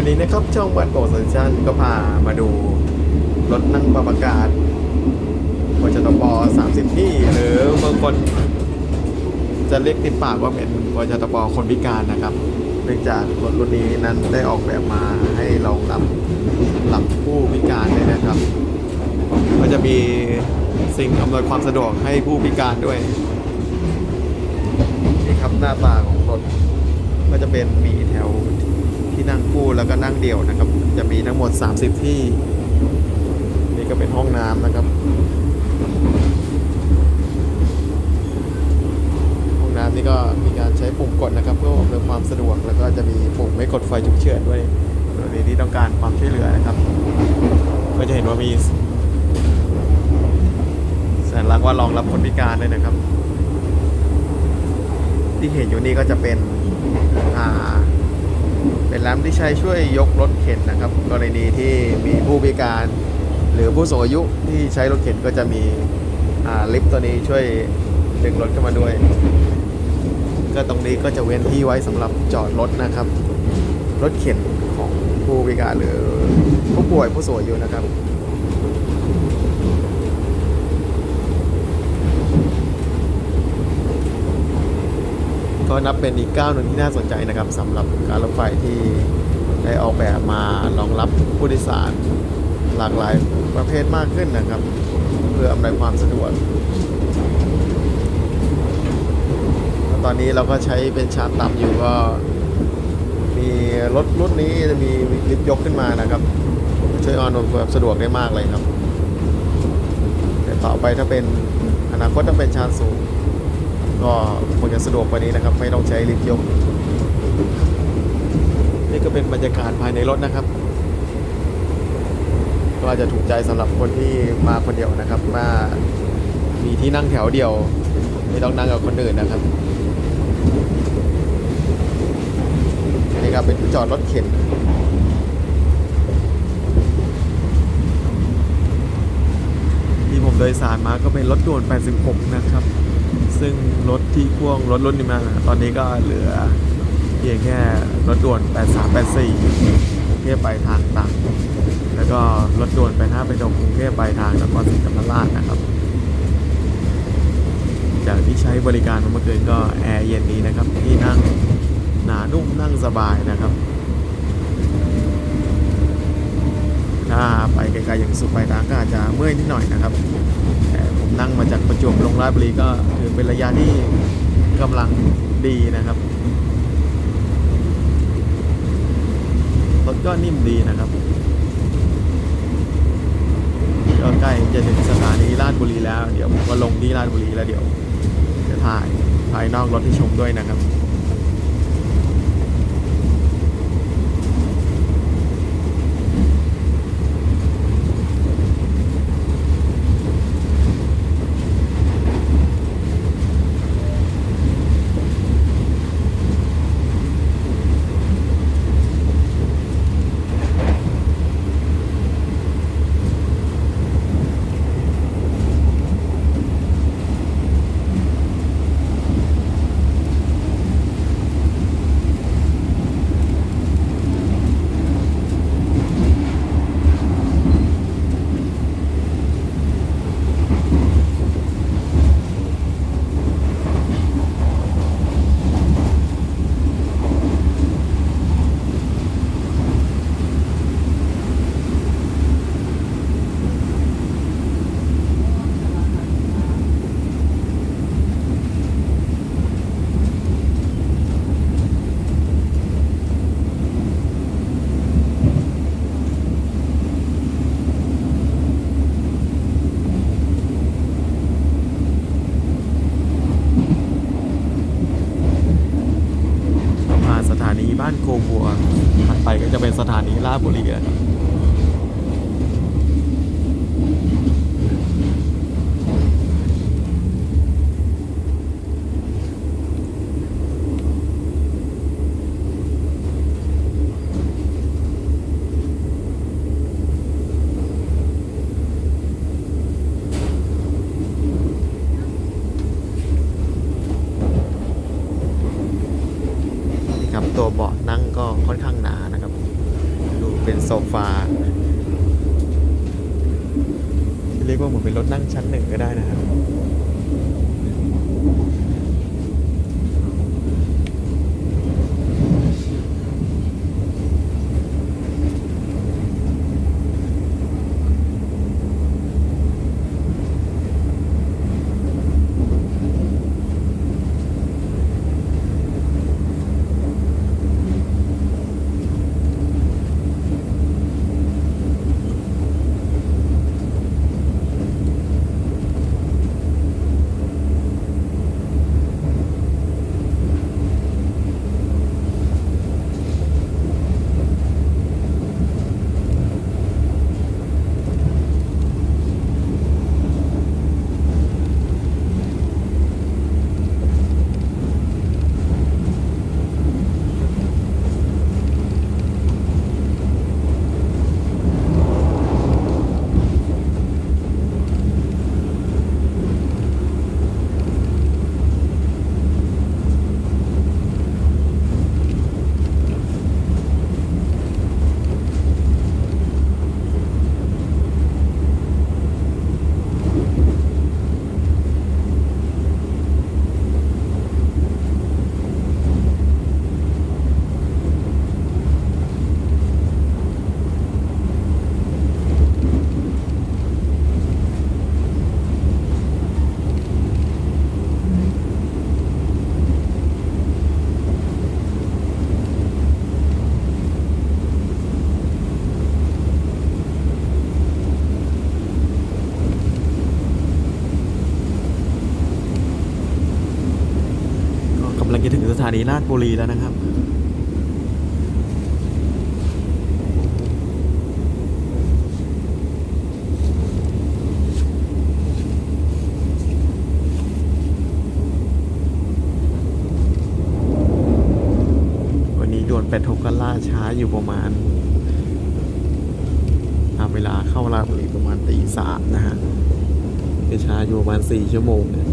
วันนี้นะครับช่องบ้านโปสัญชันก็พามาดูรถนั่งปรับอากาศวชตป30 ที่ หรือบางคนจะเรียกติดปากว่าเป็นวชตปคนพิการนะครับ เนื่องจากรถรุ่นนี้นั้นได้ออกแบบมาให้รองรับหลับผู้พิการด้วยนะครับ ก็จะมีสิ่งอำนวยความสะดวกให้ผู้พิการด้วยนี่ครับหน้าตาของรถก็จะเป็นมีแถว นั่งคู่แล้วก็นั่งเดี่ยวนะครับ จะมีทั้งหมด 30 ที่ นี่ก็เป็นห้องน้ำนะครับ ห้องน้ำนี่ก็มีการใช้ปุ่มกดนะครับเพื่ออำนวยความสะดวก แล้วก็จะมีปุ่มไม่กดไฟฉุกเฉินด้วยกรณีที่ต้องการความช่วยเหลือนะครับ ก็จะเห็นว่ามีสัญลักษณ์ว่ารองรับคนพิการด้วยนะครับ ที่เห็นอยู่นี่ก็จะเป็นอ่า เป็นแรมที่ใช้ช่วยยกรถเข็นนะครับ กรณีที่มีผู้พิการหรือผู้สูงอายุที่ใช้รถเข็นก็จะมีลิฟต์ตัวนี้ช่วยดึงรถขึ้นมาด้วย ก็ตรงนี้ก็จะเว้นที่ไว้สำหรับจอดรถนะครับ รถเข็นของผู้พิการหรือผู้ป่วยผู้สูงอายุนะครับ ก็นับเป็นอีกก้าวหนึ่งที่น่าสนใจนะครับสำหรับการรถไฟที่ได้ออกแบบมารองรับผู้โดยสารหลากหลายประเภทมากขึ้นนะครับ เพื่ออำนวยความสะดวกตอนนี้เราก็ใช้เป็นชานต่ำอยู่ก็มีรถรุ่นนี้จะมีลิฟต์ยกขึ้นมานะครับ ช่วยอำนวยความสะดวกได้มากเลยครับแต่ต่อไปถ้าเป็นอนาคตถ้าเป็นชานสูง ก็คงจะสะดวกกว่านี้นะครับ ไม่ต้องใช้ลิฟต์ยก นี่ก็เป็นบรรยากาศภายในรถนะครับ ก็อาจจะถูกใจสำหรับคนที่มาคนเดียวนะครับว่ามีที่นั่งแถวเดียว ไม่ต้องนั่งกับคนอื่นนะครับนี่ครับเป็นที่จอดรถเข็นที่ผมโดยสารมาก็เป็นรถด่วน 86 นะครับ ซึ่งรถที่พ่วงรถรุ่นนี้มาตอนนี้ก็เหลือเพียงแค่รถด่วน 8384กรุงเทพไปทางต่างแล้วก็รถด่วนไปท่าไปตรงกรุงเทพไปทางนครศรีธรรมราชนะครับ จากที่ใช้บริการมาเมื่อคืนก็แอร์เย็นดีนะครับ ที่นั่งหนานุ่มนั่งสบายนะครับถ้าไปไกลๆอย่างสุดปลายทางก็อาจจะเมื่อยนิดหน่อยนะครับแต่ผมนั่งมาจากประจวบลงราชบุรีก็ถือ เป็นระยะที่กำลังดีนะครับรถก็นิ่มดีนะครับก็ใกล้จะถึงสถานีราชบุรีแล้ว เดี๋ยวผมก็ลงที่ราชบุรีแล้วเดี๋ยวจะถ่ายภายนอกรถที่ชมด้วยนะครับ ก็ผ่านสถานีบ้านโคบัวถัดไปก็ จะเป็นสถานีราชบุรีนะครับนี่ครับตัวเบาะนั่งก็ค่อนข้างหนา เป็นโซฟาเรียกว่าเหมือนเป็นรถนั่งชั้นหนึ่งก็ได้นะครับานีราชบุรีแล้วนะครับ วันนี้ด่วนเป็ดทกกันล่าช้าอยู่ประมาณตามเวลาเข้าราชบุรีประมาณตีสามนะฮะจะช้าอยู่ประมาณสี่ชั่วโมงเนี่ย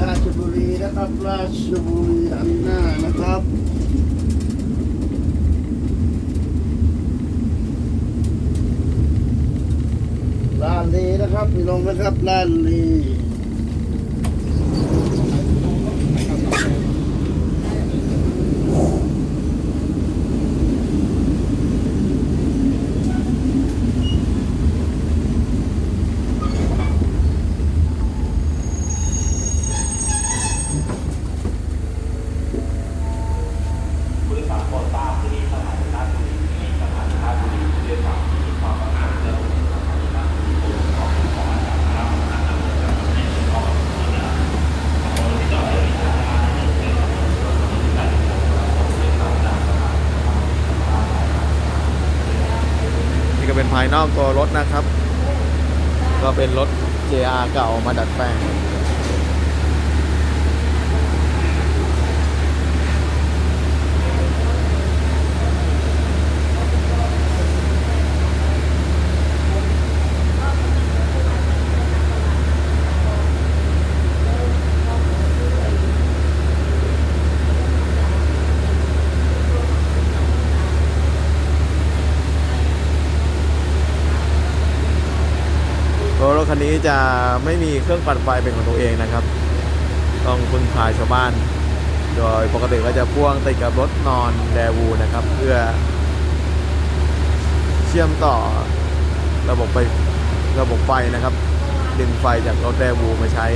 ราชบุรีนะครับ ราชบุรีอันหน้านะครับ ลาดลี นะครับพี่น้องนะครับลาดลี ผู้โดยสารโปรดทราบที่นี่สถานีราชบุรีที่นี่สถานีราชบุรีผู้โดยสารที่มีความประมาทเรื่องสถานีราชบุรีผู้ปกครองผู้ปกครองจากคณะกรรมการตำรวจจากประเทศที่เข้ามาที่นี่คนที่จอดรถที่หน้าที่เป็นรถที่การขนส่งผู้โดยสารจากสถานี นี่ก็ เป็นภายนอกตัวรถนะครับ ก็เป็นรถ JR เก่ามาดัดแปลง นนี้นี้จะไม่มีเครื่องปั่นไฟเป็นของตัวเองนะครับ ต้องพึ่งพาชาวบ้าน โดยปกติก็จะพ่วงติดกับรถนอนแดวูนะครับ เพื่อ เชื่อมต่อระบบไฟระบบไฟนะครับ ดึงไฟจากรถแดวูมาใช้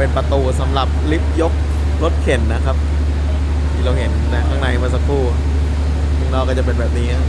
เป็นประตูสำหรับลิฟต์ยกรถเข็นนะครับ ที่เราเห็นนะข้างในเมื่อสักครู่ข้างนอกก็จะเป็นแบบนี้นะ